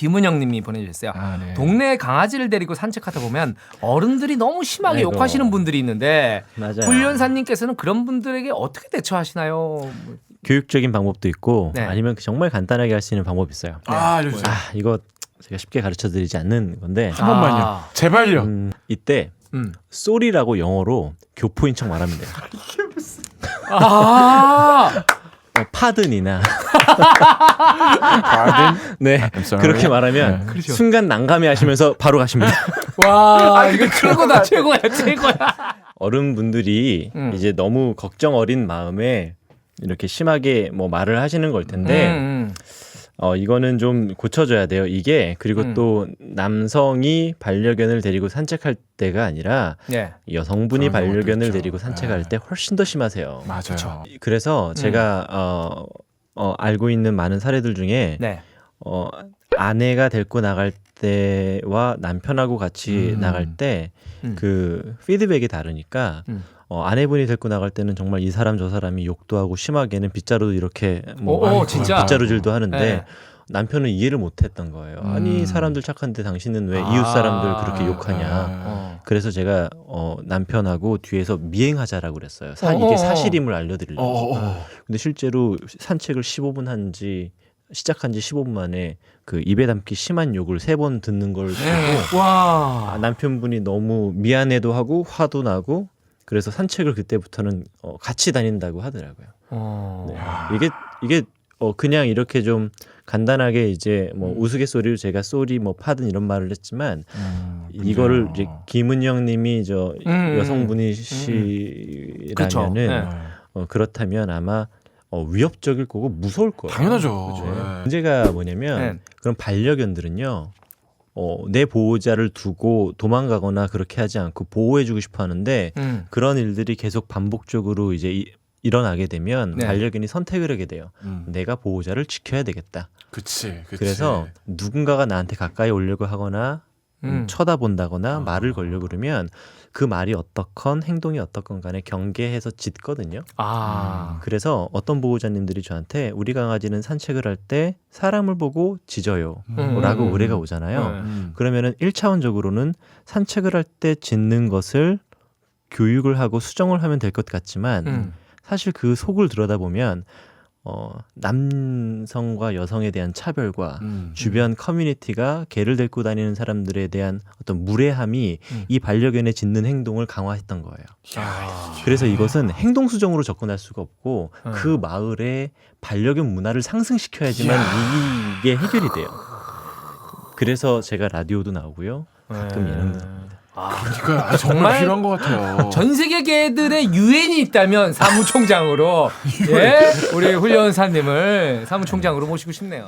김은영님이 보내주셨어요. 아, 네. 동네 강아지를 데리고 산책하다 보면 어른들이 너무 심하게 아이고. 욕하시는 분들이 있는데 맞아요. 훈련사님께서는 그런 분들에게 어떻게 대처하시나요? 뭐, 교육적인 방법도 있고 네. 아니면 정말 간단하게 할 수 있는 방법이 있어요. 아, 알려주세요. 아 이거 제가 쉽게 가르쳐 드리지 않는 건데 한 번만요. 아. 제발요. 음, 이때 음. 쏘리라고 영어로 교포인 척 말하면 돼요. 아, 어, 파든이나 Pardon? 네 sorry. 그렇게 말하면 네. 순간 난감해 하시면서 바로 가십니다. 와, 이거 최고다, 최고야, 최고야. 어른분들이 음. 이제 너무 걱정 어린 마음에 이렇게 심하게 뭐 말을 하시는 걸 텐데 음, 어 이거는 좀 고쳐줘야 돼요. 이게 그리고 음. 또 남성이 반려견을 데리고 산책할 때가 아니라 네. 여성분이 그런 경우도 반려견을 있죠. 데리고 산책할 네. 때 훨씬 더 심하세요. 맞아요. 그래서 제가 어, 어, 알고 있는 많은 사례들 중에 네. 어, 아내가 데리고 나갈 때와 남편하고 같이 음. 나갈 때 음. 그 피드백이 다르니까 음. 어, 아내분이 데리고 나갈 때는 정말 이 사람 저 사람이 욕도 하고 심하게는 빗자루도 이렇게 뭐 오, 오, 아이고, 진짜? 빗자루질도 하는데 네. 남편은 이해를 못했던 거예요. 아니 음. 사람들 착한데 당신은 왜 아. 이웃 사람들 그렇게 욕하냐. 아. 어. 그래서 제가 어, 남편하고 뒤에서 미행하자라고 그랬어요. 사, 어어. 이게 사실임을 알려드리려고. 어, 어, 어. 근데 실제로 산책을 15분 한지 시작한 지 15분 만에 그 입에 담기 심한 욕을 세 번 듣는 걸 보고 와. 아, 남편분이 너무 미안해도 하고 화도 나고 그래서 산책을 그때부터는 어, 같이 다닌다고 하더라고요. 어. 네. 이게 이게 어, 그냥 이렇게 좀 간단하게 이제 뭐 음. 우스갯소리로 제가 쏘리 뭐 파든 이런 말을 했지만 음, 이거를 문제요. 이제 김은영님이 저 음. 여성분이시라면은 그쵸. 네. 네. 어, 그렇다면 아마 어, 위협적일 거고 무서울 거예요. 당연하죠. 그죠? 네. 문제가 뭐냐면 네. 그런 반려견들은요. 어, 내 보호자를 두고 도망가거나 그렇게 하지 않고 보호해주고 싶어 하는데 음. 그런 일들이 계속 반복적으로 이제 이, 일어나게 되면 네. 반려견이 선택을 하게 돼요. 음. 내가 보호자를 지켜야 되겠다. 그치, 그치. 그래서 누군가가 나한테 가까이 오려고 하거나 음, 음. 쳐다본다거나 아. 말을 걸려고 그러면 그 말이 어떻건 행동이 어떻건 간에 경계해서 짖거든요. 아. 그래서 어떤 보호자님들이 저한테 우리 강아지는 산책을 할 때 사람을 보고 짖어요. 음. 라고 음. 의뢰가 오잖아요. 네. 음. 그러면은 1차원적으로는 산책을 할 때 짖는 것을 교육을 하고 수정을 하면 될 것 같지만 음. 사실 그 속을 들여다보면 어, 남성과 여성에 대한 차별과 음. 주변 커뮤니티가 개를 데리고 다니는 사람들에 대한 어떤 무례함이 음. 이 반려견의 짖는 행동을 강화했던 거예요. 아. 그래서 이것은 행동 수정으로 접근할 수가 없고 음. 그 마을의 반려견 문화를 상승시켜야지만 이게 해결이 돼요. 그래서 제가 라디오도 나오고요. 가끔 네. 예능도 합니다. 아, 그러니까 아, 정말 필요한 것 같아요. 전 세계 개들의 유엔이 있다면 사무총장으로 예 우리 훈련사님을 사무총장으로 모시고 싶네요.